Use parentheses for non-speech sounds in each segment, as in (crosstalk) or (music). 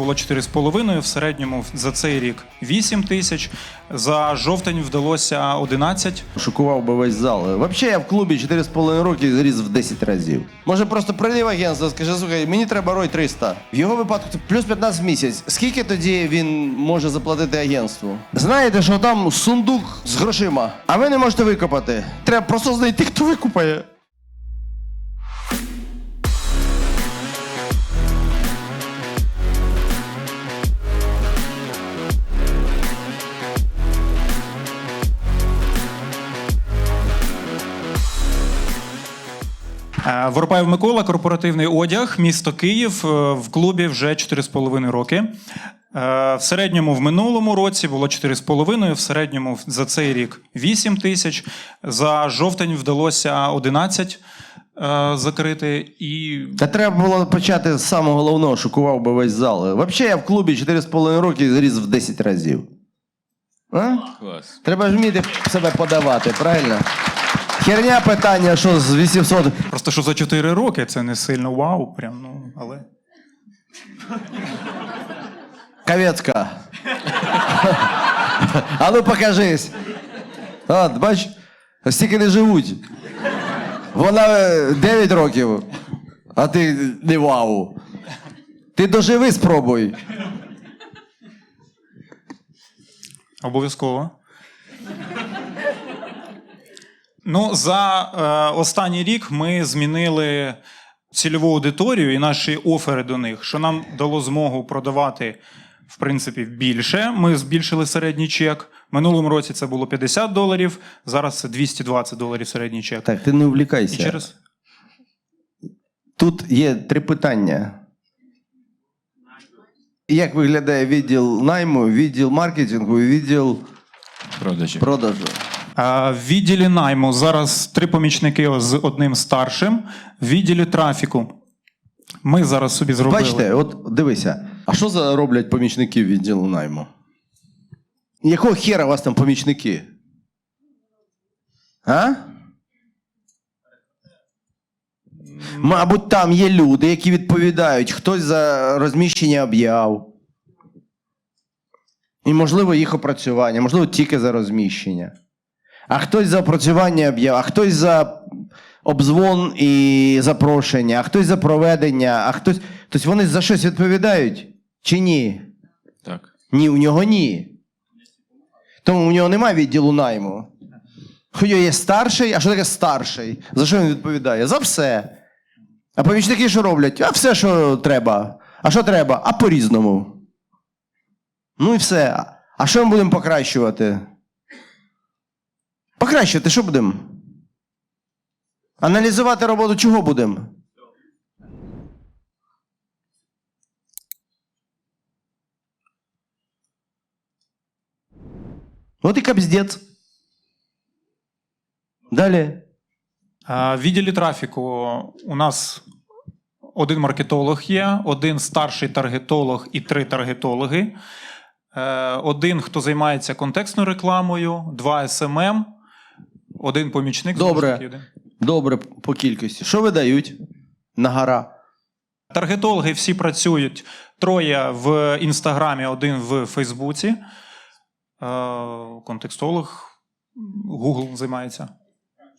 Було 4,5, в середньому за цей рік 8 тисяч. За жовтень вдалося 11. Шокував би весь зал. Взагалі я в клубі 4,5 роки зріс в 10 разів. Може просто прийди в агентство, скажи, слухай, мені треба рой 300. В його випадку це плюс 15 в місяць. Скільки тоді він може заплатити агентству? Знаєте, що там сундук з грошима, а ви не можете викопати. Треба просто знайти, хто викупає. Воропаєв Микола, корпоративний одяг, місто Київ. Е, В клубі вже 4,5 роки. Е, В середньому в минулому році було 4,5, в середньому за цей рік 8 тисяч. За жовтень вдалося 11 е, закрити. І Та треба було почати з самого головного, шокував би весь зал. Взагалі я в клубі 4,5 роки зріс в 10 разів. А? Клас. Треба ж вміти себе подавати, правильно? Херня питання, що з 800. просто що за 4 роки це не сильно вау, прям, ну, але. Кавецька. А ну покажись. От, бач, стільки не живуть. Вона е, 9 років, а ти не вау. Ти доживи, спробуй. Обов'язково. Ну, за е, останній рік ми змінили цільову аудиторію і наші офери до них, що нам дало змогу продавати, в принципі, більше. Ми збільшили середній чек. Минулому році це було 50 доларів, зараз це 220 доларів середній чек. Так, ти не І через Тут є три питання. Як виглядає відділ найму, відділ маркетингу і відділ Продажі. продажу? В відділі найму зараз три помічники з одним старшим. В відділі трафіку ми зараз собі зробили. Бачите, от дивися, а що за роблять помічники відділу найму? Якого хера у вас там помічники? А? Мабуть, там є люди, які відповідають, хтось за розміщення об'яв. І, можливо, їх опрацювання, можливо, тільки за розміщення. А хтось за опрацювання об'яв, а хтось за обзвон і запрошення, а хтось за проведення, а хтось. Тобто вони за щось відповідають? Чи ні? Так. Ні, у нього ні. Тому у нього немає відділу найму. У є старший, а що таке старший? За що він відповідає? За все. А помічники що роблять? А все, що треба. А що треба? А по-різному. Ну і все. А що ми будемо покращувати? Покращувати, що будемо? Аналізувати роботу чого будемо? От і капздець. Далі. В відділі трафіку у нас один маркетолог є, один старший таргетолог і три таргетологи. Е, Один, хто займається контекстною рекламою, два SMM, один помічник. знову ж Добре. таки. Добре по кількості. Що видають на гора? Таргетологи всі працюють троє в інстаграмі, один в Фейсбуці. Е, Контекстолог Google займається.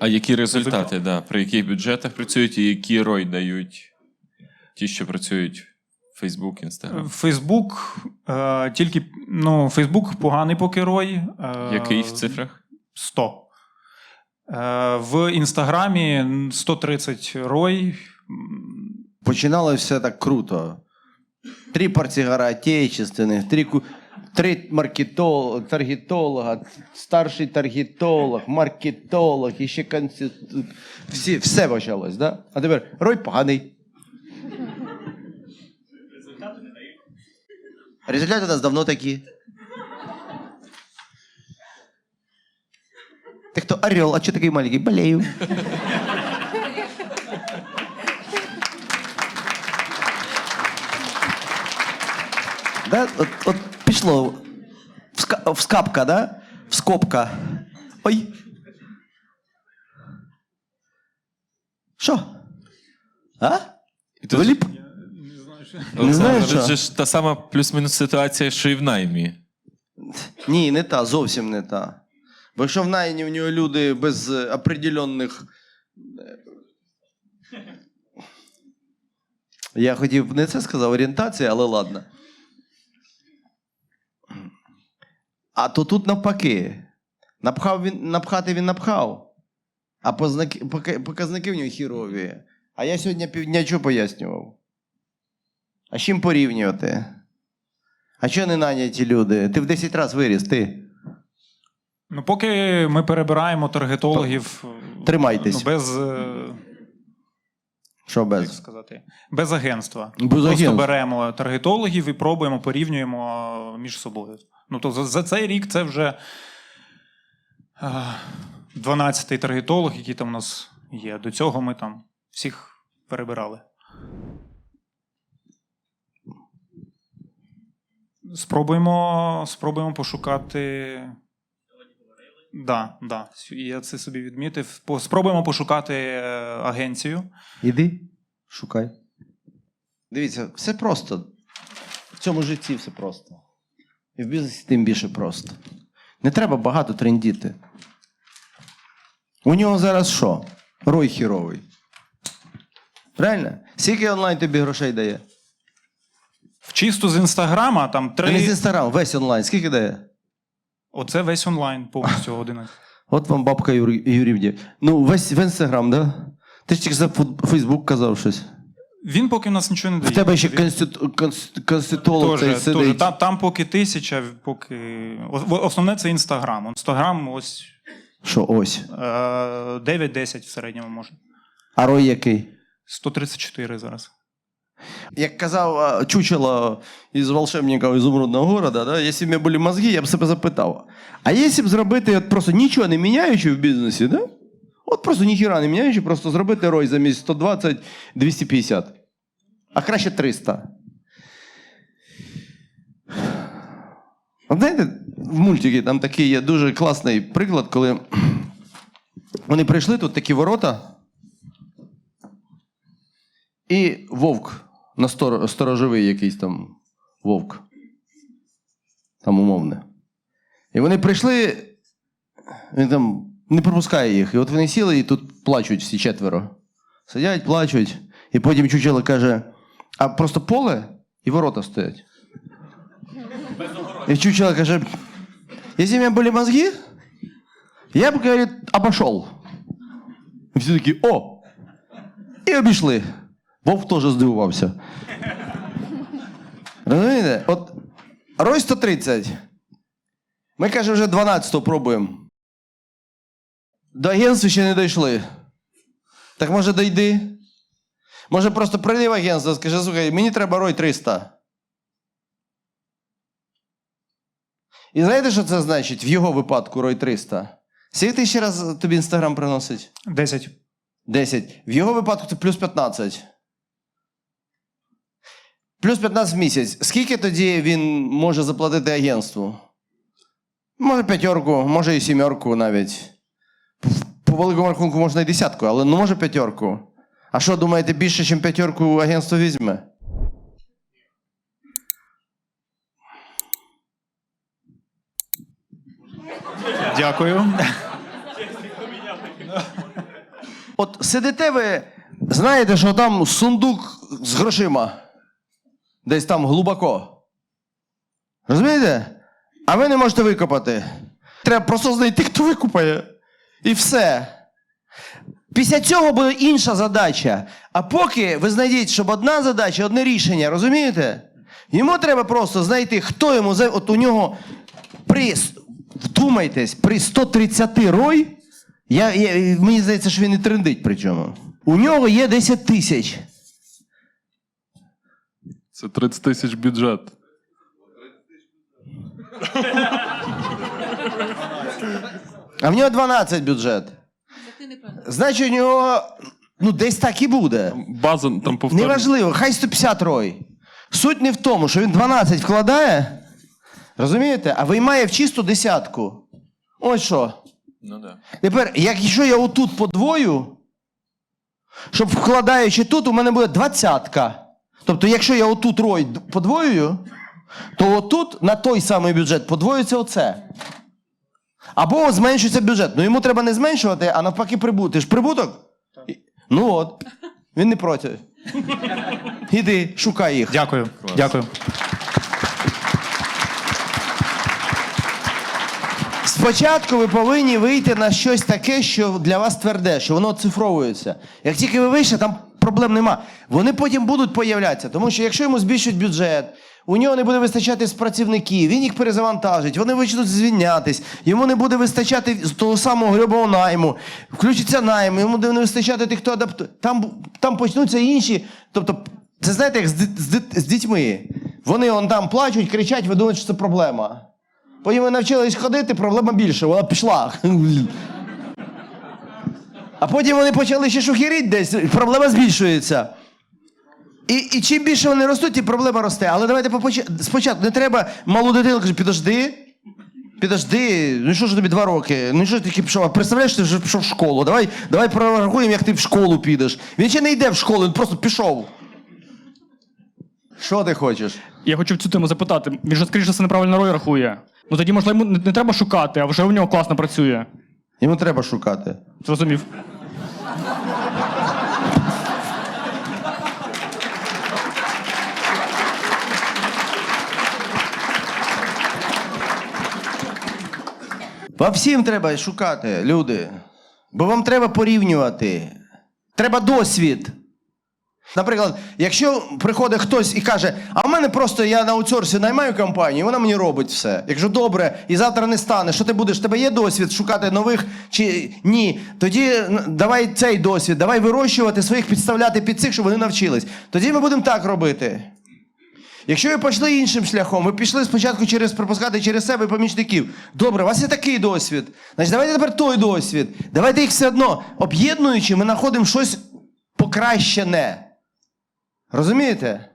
А які результати, да, при яких бюджетах працюють і які рой дають ті, що працюють в Facebook, Instagram? Фейсбук е, тільки ну, Фейсбук поганий поки рой. Е, Який в цифрах? 100. Е, в інстаграмі 130 рой. Починалося все так круто. Три портсигара отечественних, три, три маркетолога, таргетолога, старший таргетолог, маркетолог, і ще конці... Всі, все почалось, да? А тепер рой поганий. Результати у нас давно такі. Ти хто орел, а чого такий маленький? Болею. Да? От, от пішло. Вска, вскапка, да? Вскопка. Ой. Що? А? І тут Виліп? Не знаю, знаєш, що? Це ж та сама плюс-мінус ситуація, що і в наймі. Ні, не та, зовсім не та. Бо якщо в найні в нього люди без е, определенних. е, Я хотів не це сказав, орієнтація, але ладно. А то тут навпаки. Напхав він, напхати він напхав, а познаки, показники в нього хірові. А я сьогодні півдня що пояснював? А з чим порівнювати? А чого не наняті люди? Ти в 10 разів виріс, ти. Ну, поки ми перебираємо таргетологів Тримайтесь. ну, без, е, Що як сказати, без агентства. Без Просто агентства. беремо таргетологів і пробуємо, порівнюємо між собою. Ну, то за, за цей рік це вже е, 12-й таргетолог, який там у нас є. До цього ми там всіх перебирали. Спробуємо, спробуємо пошукати. Да, да, я це собі відмітив. По- Спробуємо пошукати е, агенцію. Іди, шукай. Дивіться, все просто. В цьому житті все просто. І в бізнесі тим більше просто. Не треба багато трендіти. У нього зараз що? Рой хіровий. Правильно? Скільки онлайн тобі грошей дає? В чисту з інстаграма там Та не з три. інстаграм, весь онлайн. Скільки дає? Оце весь онлайн повністю 11. От вам бабка Юр- Юрівні. Ну, весь в інстаграм, да? Ти ж тільки за Фейсбук казав щось. Він поки в нас нічого не В тебе ще Він- конститу... конст- конститолог Тоже, сидить. тоже. Там, там поки тисяча, поки. о- Основне це інстаграм. Інстаграм ось Що ось? е, 9-10 в середньому може. А рой який? 134 зараз. Як казав чучело із волшебників ізумрудного города, да, якщо б мене були мозги, я б себе запитав. А якщо б зробити от просто нічого не міняючи в бізнесі, да? от просто ніхіра не міняючи, просто зробити рой замість 120 250. А краще 300. Знаєте, в мультики там такий є дуже класний приклад, коли (clears throat) вони прийшли, тут такі ворота. І вовк на стор... сторожовий якийсь там вовк. Там умовне. І вони прийшли, він там не пропускає їх. І от вони сіли і тут плачуть всі четверо. Сидять, плачуть. І потім чучело каже: а просто поле і ворота стоять. І чучело каже: якщо у мене були мозги, я б, говорить, обошел. І всі такі, о! І обійшли. Вовк теж здивувався. Розумієте? От Рой 130. Ми, каже, вже 12-го пробуємо. До агентства ще не дійшли. Так може дойди? Може просто прийди в агентство, скажи, слухай, мені треба рой 300. І знаєте, що це значить в його випадку рой 300? Скільки ще раз тобі інстаграм приносить? 10. 10. В його випадку це плюс 15. Плюс 15 в місяць. Скільки тоді він може заплатити агентству? Може п'ятерку, може і сімерку навіть. По великому рахунку можна і десятку, але ну може п'ятерку. А що, думаєте, більше, ніж п'ятерку агентство візьме? Дякую. От сидите ви, знаєте, що там сундук з грошима. Десь там глибоко. Розумієте? А ви не можете викопати. Треба просто знайти, хто викопає. І все. Після цього буде інша задача. А поки ви знайдіть, щоб одна задача, одне рішення, розумієте? Йому треба просто знайти, хто йому. От у нього при. Вдумайтесь, при 130 рой. Я, я, мені здається, що він і трендить при чому. У нього є 10 тисяч. Це 30 тисяч бюджет. А в нього 12 бюджет. Значить, у нього ну, десь так і буде. База там повторюю. Неважливо, хай 150 рой. Суть не в тому, що він 12 вкладає, розумієте, а виймає в чисту десятку. Ось що. Ну да. Тепер, якщо я отут подвою, щоб вкладаючи тут, у мене буде двадцятка. Тобто, якщо я отут рой подвоюю, то отут на той самий бюджет подвоюється оце. Або зменшується бюджет. Ну йому треба не зменшувати, а навпаки прибуток. Ти ж прибуток? Ну от. Він не проти. Іди, шукай їх. Дякую. Дякую. Спочатку ви повинні вийти на щось таке, що для вас тверде, що воно оцифровується. Як тільки ви вийшли, там проблем нема. Вони потім будуть появлятися, тому що якщо йому збільшують бюджет, у нього не буде вистачати з працівників, він їх перезавантажить, вони почнуть звільнятись, йому не буде вистачати з того самого грибового найму, включиться найм, йому буде не вистачати тих, хто адаптує. Там, там почнуться інші. Тобто, це знаєте, як з, з, з дітьми. Вони он там плачуть, кричать, ви думаєте, що це проблема. Потім ви навчились ходити, проблема більше, вона пішла. А потім вони почали ще шухеріть десь, проблема збільшується. І, і чим більше вони ростуть, тим проблема росте. Але давайте попоч- спочатку не треба малу дитину каже, підожди. Підожди, ну що ж тобі два роки? Ну що ж тільки пішов? Представляєш, ти вже пішов в школу. Давай, давай прорахуємо, як ти в школу підеш. Він ще не йде в школу, він просто пішов. Що ти хочеш? Я хочу в цю тему запитати. Він же, скоріше, все неправильно рой рахує. Ну тоді, можливо, йому не треба шукати, а вже у нього класно працює. Йому треба шукати. Зрозумів. Вам всім треба шукати, люди. Бо вам треба порівнювати. Треба досвід. Наприклад, якщо приходить хтось і каже, а мене просто я на аутсорсі наймаю компанію, вона мені робить все. Якщо добре, і завтра не стане, що ти будеш? Тебе є досвід шукати нових чи ні? Тоді давай цей досвід, давай вирощувати своїх, підставляти під цих, щоб вони навчились. Тоді ми будемо так робити. Якщо ви пішли іншим шляхом, ви пішли спочатку через пропускати через себе помічників. Добре, у вас є такий досвід. Значить, давайте тепер той досвід. Давайте їх все одно об'єднуючи, ми знаходимо щось покращене. Розумієте?